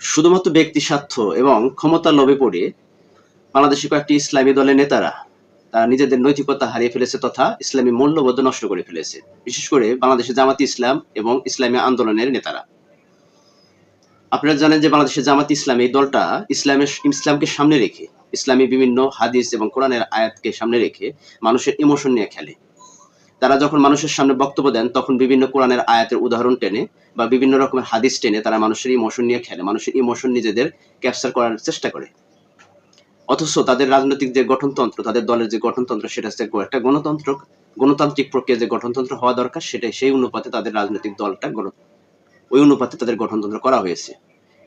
শুধুমাত্র ব্যক্তি স্বার্থ এবং ক্ষমতার লোভে পড়ে বাংলাদেশের কয়েকটি ইসলামী দলের নেতারা তারা নিজেদের নৈতিকতা হারিয়ে ফেলেছে তথা ইসলামী মূল্যবোধ নষ্ট করে ফেলেছে, বিশেষ করে বাংলাদেশের জামাতি ইসলাম এবং ইসলামী আন্দোলনের নেতারা। আপনারা জানেন যে বাংলাদেশের জামাত ইসলাম দলটা ইসলামের ইসলামকে সামনে রেখে, ইসলামী বিভিন্ন হাদিস এবং কোরআনের আয়াতকে সামনে রেখে মানুষের ইমোশন নিয়ে খেলে। তারা যখন মানুষের সামনে বক্তব্য দেন, তখন বিভিন্ন কোরআনের আয়াতের উদাহরণ টেনে বা বিভিন্ন রকমের হাদিস টেনে তারা মানুষের ইমোশন নিয়ে খেলে, মানুষের ইমোশন নিজেদের ক্যাপচার করার চেষ্টা করে। অথচ তাদের রাজনৈতিক যে গঠনতন্ত্র, তাদের দলের যে গঠনতন্ত্র, সেটা হচ্ছে একটা গণতন্ত্র গণতান্ত্রিক প্রক্রিয়া যে গঠনতন্ত্র হওয়া দরকার সেটাই সেই অনুপাতে তাদের রাজনৈতিক দলটা ওই অনুপাতে তাদের গঠনতন্ত্র করা হয়েছে।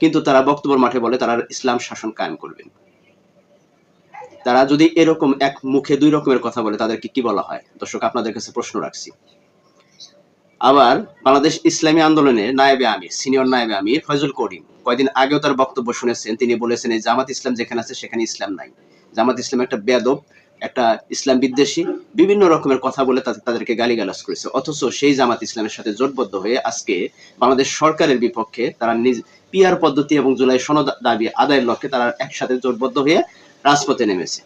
কিন্তু তারা বক্তব্য মাঠে বলে তারা ইসলাম শাসন কায়েম করবেন। তারা যদি এরকম এক মুখে দুই রকমের কথা বলে, তাদেরকে কি বলা হয়? দর্শক, আপনাদের কাছে প্রশ্ন রাখছি। আবার বাংলাদেশ ইসলামী আন্দোলনের নায়েবে আমির, সিনিয়র নায়েবে আমির ফয়জুল করিম কয়দিন আগেও তার বক্তব্য শুনেছেন। তিনি বলেছেন, এই জামাত ইসলাম যেখানে আছে, সেখানে ইসলাম নাই। জামাত ইসলাম একটা বেদব একটা ইসলাম বিদ্বেষী, বিভিন্ন রকমের কথা বলে তাদের- তাদেরকে গালিগালাজ করেছে। অথচ সেই জামাত ইসলামের সাথে জোটবদ্ধ হয়ে আজকে বাংলাদেশ সরকারের বিপক্ষে তারা নিজ পিয়ার পদ্ধতি এবং জুলাই সনদ দাবি আদায়ের লক্ষ্যে তারা একসাথে জোটবদ্ধ হয়ে রাজপথে নেমেছে।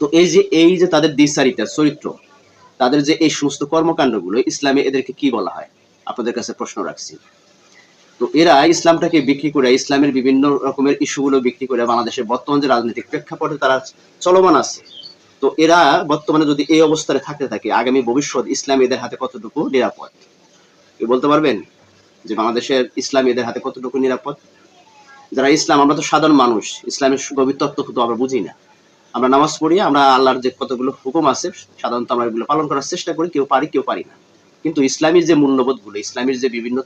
তো এই যে এই যে তাদের দিশারিতা চরিত্র, তাদের যে এই সমস্ত কর্মকাণ্ডগুলো, ইসলামে এদেরকে কি বলা হয়? আপনাদের কাছে প্রশ্ন রাখছি। তো এরা ইসলামটাকে বিক্রি করে, ইসলামের বিভিন্ন রকমের ইস্যুগুলো বিক্রি করে বাংলাদেশের বর্তমান যে রাজনৈতিক প্রেক্ষাপটে তারা চলমান আছে। তো এরা বর্তমানে যদি এই অবস্থায় থাকতে থাকে, আগামী ভবিষ্যৎ ইসলাম এদের হাতে কতটুকু নিরাপদ? কি বলতে পারবেন? যে বাংলাদেশের ইসলাম এদের হাতে কতটুকু নিরাপদ? যারা ইসলাম, আমরা তো সাধারণ মানুষ। ইসলামের গভীর তত্ত্ব তো আমরা বুঝি না। আমরা নামাজ পড়ি, আমরা আল্লাহর যে কতগুলো হুকুম আছে, সাধারণত আমরা এগুলো পালন করার চেষ্টা করি, কেউ পারি কেউ পারি না। কিন্তু ইসলামের যে মূল্যবোধগুলো, ইসলামের যে বিভিন্ন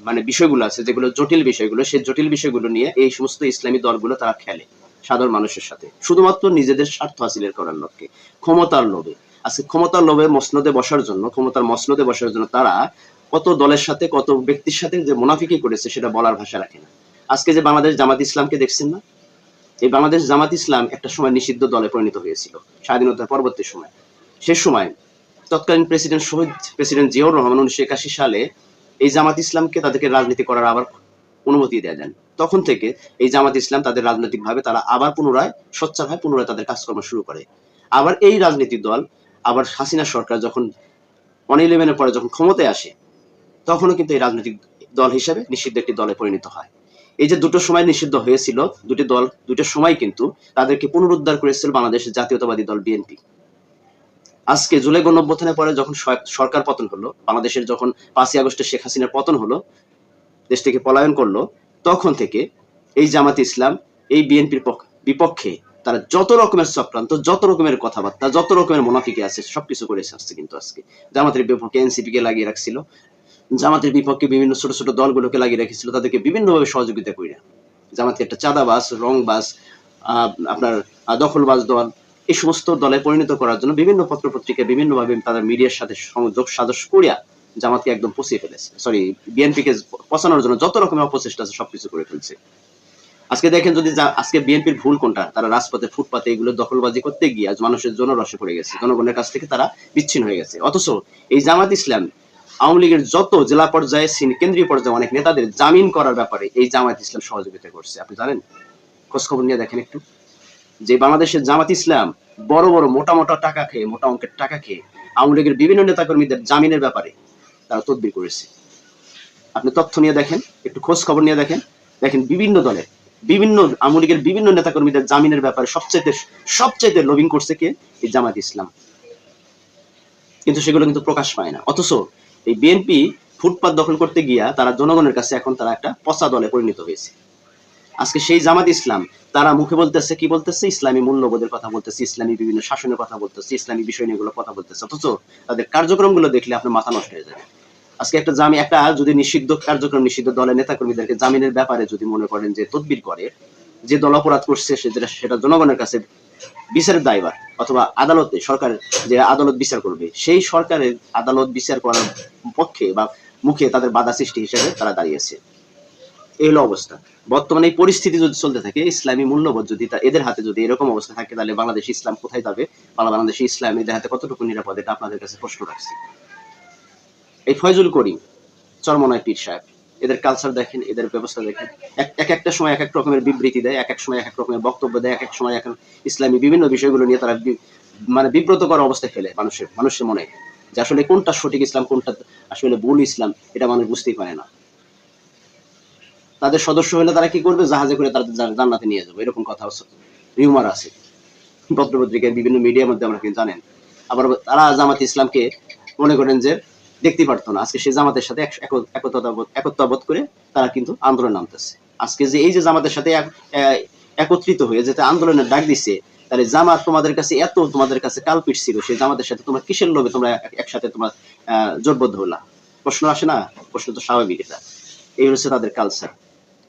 মানে বিষয়গুলো আছে, যেগুলো জটিল বিষয়গুলো, সেই জটিল বিষয়গুলো নিয়ে এই সমস্ত ইসলামী দলগুলো তারা খেলে সাধারণ মানুষের সাথে। শুধুমাত্র নিজেদের স্বার্থ হাসিলের করার লক্ষ্যে, ক্ষমতার লোভে। আজকে ক্ষমতার লোভে মসনদে বসার জন্য, ক্ষমতার মসনদে বসার জন্য তারা কত দলের সাথে, কত ব্যক্তির সাথে যে মুনাফিকি করেছে, সেটা বলার ভাষা রাখে না। আজকে যে বাংলাদেশ জামাত ইসলামকে দেখছেন না, এই বাংলাদেশ জামাত ইসলাম একটা সময় নিষিদ্ধ দলে পরিণত হয়েছিল, স্বাধীনতার পরবর্তী সময়। সে সময় তৎকালীন প্রেসিডেন্ট শহীদ প্রেসিডেন্ট জিয়াউর রহমান উনিশশো একাশি সালে এই জামাত ইসলামকে তাদেরকে রাজনীতি করার আবার অনুমতি দেওয়া দেন তখন থেকে এই জামাত ইসলাম তাদের রাজনৈতিক ভাবে তারা আবার পুনরায় সোচ্চার হয় পুনরায় তাদের কাজকর্ম শুরু করে। আবার এই রাজনৈতিক দল, আবার হাসিনা সরকার যখন ওয়ান ইলেভেনের পরে যখন ক্ষমতায় আসে, তখনও কিন্তু এই রাজনৈতিক দল হিসেবে নিষিদ্ধ একটি দলে পরিণত হয়। এই যে দুটো সময় নিষিদ্ধ হয়েছিল, দুটি দল, দুটো সময় কিন্তু তাদেরকে পুনরুদ্ধার করেছিল বাংলাদেশের জাতীয়তাবাদী দল বিএনপি। আজকে জুলাই গণঅভ্যুত্থানের পরে যখন সরকার পতন হলো, বাংলাদেশের যখন পাঁচই আগস্টে শেখ হাসিনার পতন হলো দেশ থেকে পলায়ন করল, তখন থেকে এই জামাত ইসলাম, এই বিএনপির বিপক্ষে তারা যত রকমের চক্রান্ত, যত রকমের কথাবার্তা, যত রকমের মুনাফিকে আছে, সবকিছু করে আসছে কিন্তু আজকে। জামাতের বিপক্ষে এনসিপি কে লাগিয়ে রাখছিল। জামাতের বিপক্ষে বিভিন্ন ছোট ছোট দলগুলোকে লাগিয়ে রেখেছিল তাদেরকে বিভিন্নভাবে সহযোগিতা করে জামাতে একটা চাঁদাবাস রংবাস আপনার আহ, দখলবাজ দল এই সমস্ত দলে পরিণত করার জন্য বিভিন্ন পত্র পত্রিকা বিভিন্নভাবে তাদের মিডিয়ার সাথে সংযোগ সাদস্য করিয়া জামাতকে একদম পচিয়ে ফেলেছে। সরি বিএনপিকে পচানোর জন্য যত রকমের অপচেষ্টা আছে সবকিছু করে ফেলছে। আজকে দেখেন যদি আজকে বিএনপির ভুল কোনটা? তারা রাজপথে ফুটপাতে এগুলো দখলবাজি করতে গিয়ে আজ মানুষের জনরসে পড়ে গেছে। জনগণের কাছ থেকে তারা বিচ্ছিন্ন হয়ে গেছে। অথচ এই জামাত ইসলাম আওয়ামী লীগের যত জেলা পর্যায়ে কেন্দ্রীয় পর্যায়ে অনেক নেতাদের জামিন করার ব্যাপারে এই জামাত ইসলাম সহযোগিতা করছে। আপনি জানেন? খোঁজ খবর নিয়ে দেখেন একটু। যে বাংলাদেশের জামাত ইসলাম বড় বড় মোটা মোটা টাকা খেয়ে, মোটা অঙ্কের টাকা খেয়ে আওয়ামী লীগের বিভিন্ন নেতাকর্মীদের জামিনের ব্যাপারে তারা তদবির করেছে। আপনি তথ্য নিয়ে দেখেন, একটু খোঁজ খবর নিয়ে দেখেন। দেখেন বিভিন্ন দলের বিভিন্ন আওয়ামী লীগের বিভিন্ন নেতাকর্মীদের জামিনের ব্যাপারে সবচেয়ে সবচেয়ে লবিং করছে কে? এই জামাত ইসলাম। কিন্তু সেগুলো কিন্তু প্রকাশ পায় না। অথচ এই বিএনপি ফুটপাত দখল করতে গিয়া তারা জনগণের কাছে এখন তারা একটা পচা দলে পরিণত হয়েছে। আজকে সেই জামাত ইসলাম, তারা মুখে বলতেছে, কি বলতেছে? ইসলামী মূল্যবোধের কথা বলতেছে, ইসলামী বিভিন্ন শাসনের কথা বলতেছে, ইসলামী বিষয় নিয়ে এগুলো কথা বলতেছে। অথচ তাদের কার্যক্রমগুলো দেখলে আপনার মাথা নষ্ট হয়ে যাবে। আজকে একটা জামি, একটা যদি নিষিদ্ধ কার্যক্রম, নিষিদ্ধ দলের নেতাকর্মীদেরকে জামিনের ব্যাপারে যদি মনে করেন যে তদবির করে, যে দল অপরাধ করছে, সে সেটা জনগণের কাছে বিচারের দায়বার অথবা আদালতে সরকার যে আদালত বিচার করবে, সেই সরকারের আদালত বিচার করার পক্ষে বা মুখে তাদের বাধা সৃষ্টি হিসেবে তারা দাঁড়িয়েছে এই হলো অবস্থা। বর্তমানে এই পরিস্থিতি যদি চলতে থাকে, ইসলামী মূল্যবোধ যদি এদের হাতে যদি এরকম অবস্থা থাকে, তাহলে বাংলাদেশ ইসলাম কোথায় যাবে? বাংলা বাংলাদেশি ইসলাম এদের হাতে কতটুকু নিরাপদ? এটা আপনাদের কাছে প্রশ্ন রাখছি। এই ফয়জুল করিম, চরমনায় পীর সাহেব। এদের কালচার দেখেন, এদের ব্যবস্থা দেখেন। এক এক একটা সময় এক এক রকমের বিবৃতি দেয়, এক এক সময় এক এক রকমের বক্তব্য দেয়, এক এক সময় এক ইসলামী বিভিন্ন বিষয়গুলো নিয়ে তারা মানে বিব্রত করার অবস্থায় ফেলে মানুষের মানুষের মনে। যে আসলে কোনটা সঠিক ইসলাম, কোনটা আসলে ভুল ইসলাম, এটা মানুষ বুঝতেই পারে না। তাদের সদস্য হলে তারা কি করবে? জাহাজে করে তাদের জান্নাতে নিয়ে যাবে। এরকম কথা রিউমার আছে। পত্রপত্রিকায় বিভিন্ন মিডিয়ার মধ্যে আমরা কিন্তু জানেন। আবার তারা জামাত ইসলামকে মনে করেন যে দেখতে পারতো না। আজকে সেই জামাতের সাথে এক- এক- একতাবোধ- একত্ববোধ করে তারা কিন্তু আন্দোলন নামতেছে। আজকে যে এই যে জামাতের সাথে একত্রিত হয়ে যেতে আন্দোলনের ডাক দিছে তাহলে জামাত তোমাদের কাছে এত তোমাদের কাছে কালপিট ছিল সেই জামাতের সাথে তোমরা কিসের লোভে তোমরা একসাথে তোমার আহ, জোটবদ্ধ হলা? প্রশ্ন আসে না? প্রশ্ন তো স্বাভাবিক এটা এই হচ্ছে তাদের কালচার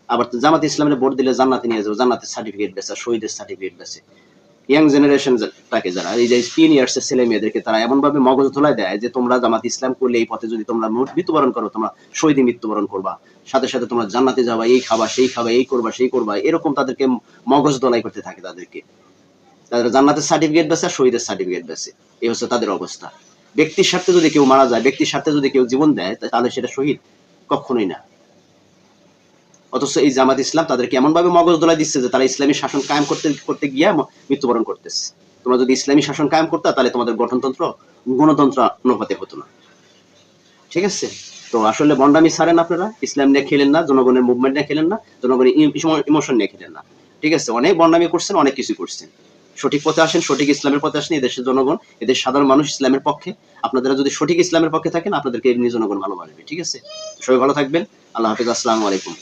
আবার জামাত ইসলামের ভোট দিলে জান্নাতে নিয়ে যাব জান্নাতের সার্টিফিকেট বেচা শহীদের সার্টিফিকেট বেচে। ইয়াং জেনারেশন তাকে যারা, এই যে তিন ইয়ার্স ছেলে মেয়েদেরকে তারা এমন ভাবে মগজ ধোলাই দেয় যে তোমরা জামাত ইসলাম করলে এই পথে যদি তোমরা মৃত্যুবরণ করো, তোমরা শহীদে মৃত্যুবরণ করবা। সাথে সাথে তোমরা জান্নাতে যাবা, এই খাবা, সেই খাবা, এই করবা, সেই করবা, এরকম তাদেরকে মগজ দলাই করতে থাকে তাদেরকে। তাদের জান্নাতের সার্টিফিকেট বেছে আর শহীদের সার্টিফিকেট বেছে এই হচ্ছে তাদের অবস্থা। ব্যক্তির স্বার্থে যদি কেউ মারা যায়, ব্যক্তির স্বার্থে যদি কেউ জীবন দেয় তাহলে সেটা শহীদ কখনোই না। অথচ এই জামাত ইসলাম তাদেরকে এমন ভাবে মগজ দোলা দিচ্ছে যে তারা ইসলামী শাসন কায়েম করতে করতে গিয়ে মৃত্যুবরণ করতেছে। তোমরা যদি ইসলামী শাসন কায়েম করতে, তাহলে তোমাদের গঠনতন্ত্র গণতন্ত্র অনুপাতে হতো না। ঠিক আছে? তো আসলে বন্ডামি ছাড়েন আপনারা। ইসলাম নিয়ে খেলেন না, জনগণের মুভমেন্ট নিয়ে খেলেন না, জনগণের ইমোশন নিয়ে খেলেন না। ঠিক আছে? অনেক বন্ডামি করছেন, অনেক কিছু করছেন। সঠিক পথে আসেন, সঠিক ইসলামের পথে আসেন, এদেশের জনগণ, এদের সাধারণ মানুষ ইসলামের পক্ষে। আপনারা যদি সঠিক ইসলামের পক্ষে থাকেন, আপনাদেরকে এমনি জনগণ ভালোবাসবে। ঠিক আছে? সবাই ভালো থাকবেন। আল্লাহ হাফিজ। আসসালামু আলাইকুম।